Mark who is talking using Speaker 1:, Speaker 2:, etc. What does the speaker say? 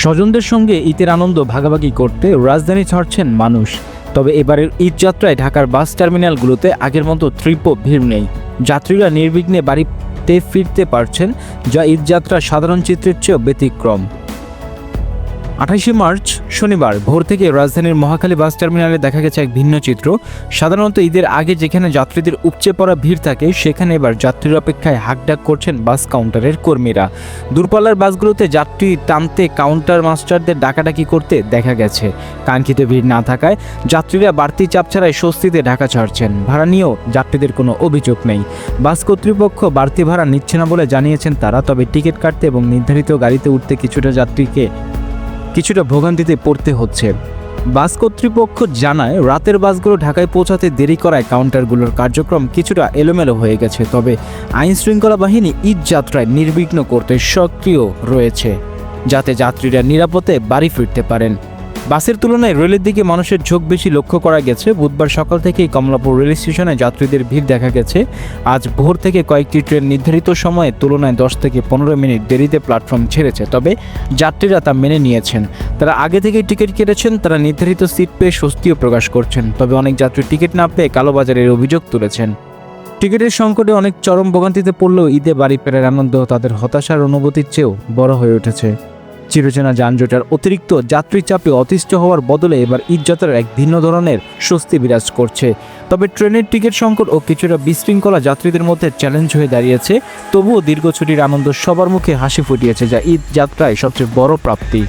Speaker 1: স্বজনদের সঙ্গে ঈদের আনন্দ ভাগাভাগি করতে রাজধানী ছাড়ছেন মানুষ। তবে এবারের ঈদ যাত্রায় ঢাকার বাস টার্মিনালগুলোতে আগের মতো তীব্র ভিড় নেই। যাত্রীরা নির্বিঘ্নে বাড়িতে ফিরতে পারছেন, যা ঈদযাত্রা সাধারণ চিত্রের চেয়েও ব্যতিক্রম। আঠাশে মার্চ, শনিবার, ভোর থেকে রাজধানীর মহাখালী বাস টার্মিনালে দেখা গেছে এক ভিন্ন চিত্র। সাধারণত ঈদের আগে যেখানে যাত্রীদের উপচে পড়া ভিড় থাকে, সেখানে এবার যাত্রীর অপেক্ষায় হাকডাক করছেন বাস কাউন্টারের কর্মীরা। দূরপাল্লার বাসগুলোতে যাত্রী টানতে কাউন্টার মাস্টারদের ডাকাডাকি করতে দেখা গেছে। কাঙ্ক্ষিত ভিড় না থাকায় যাত্রীরা বাড়তি চাপ ছাড়াই স্বস্তিতে ঢাকা ছাড়ছেন। ভাড়া নিয়েও যাত্রীদের কোনো অভিযোগ নেই। বাস কর্তৃপক্ষ বাড়তি ভাড়া নিচ্ছে না বলে জানিয়েছেন তারা, তবে টিকিট কাটতে এবং নির্ধারিত গাড়িতে উঠতে কিছুটা যাত্রীকে কিছুটা ভোগান্তিতে পড়তে হচ্ছে। বাস কর্তৃপক্ষ জানায়, রাতের বাসগুলো ঢাকায় পৌঁছাতে দেরি করায় কাউন্টারগুলোর কার্যক্রম কিছুটা এলোমেলো হয়ে গেছে, তবে আইন শৃঙ্খলা বাহিনী ঈদ যাত্রায় নির্বিঘ্ন করতে সক্রিয় রয়েছে, যাতে যাত্রীরা নিরাপদে বাড়ি ফিরতে পারেন। বাসের তুলনায় রেলের দিকে মানুষের ঝোঁক বেশি লক্ষ্য করা গেছে। বুধবার সকাল থেকেই কমলাপুর রেল স্টেশনে যাত্রীদের ভিড় দেখা গেছে। আজ ভোর থেকে কয়েকটি ট্রেন নির্ধারিত সময়ের তুলনায় দশ থেকে পনেরো মিনিট দেরিতে প্ল্যাটফর্ম ছেড়েছে, তবে যাত্রীরা তা মেনে নিয়েছেন। তারা আগে থেকেই টিকিট কেটেছেন, তারা নির্ধারিত সিট পেয়ে স্বস্তিও প্রকাশ করছেন, তবে অনেক যাত্রী টিকিট না পেয়ে কালোবাজারের অভিযোগ তুলেছেন। টিকিটের সংকটে অনেক চরম ভোগান্তিতে পড়লেও ঈদে বাড়ি ফেরার আনন্দ তাদের হতাশার অনুভূতির চেয়েও বড় হয়ে উঠেছে। চিরচেনা যানজটের অতিরিক্ত যাত্রী চাপে অতিষ্ঠ হওয়ার বদলে এবার ঈদযাত্রার এক ভিন্ন ধরনের স্বস্তি বিরাজ করছে। তবে ট্রেনের টিকিট সংকট ও কিছুটা বিশৃঙ্খলা যাত্রীদের মধ্যে চ্যালেঞ্জ হয়ে দাঁড়িয়েছে। তবুও দীর্ঘ ছুটির আনন্দ সবার মুখে হাসি ফুটিয়েছে যা ঈদ যাত্রায় সবচেয়ে বড় প্রাপ্তি।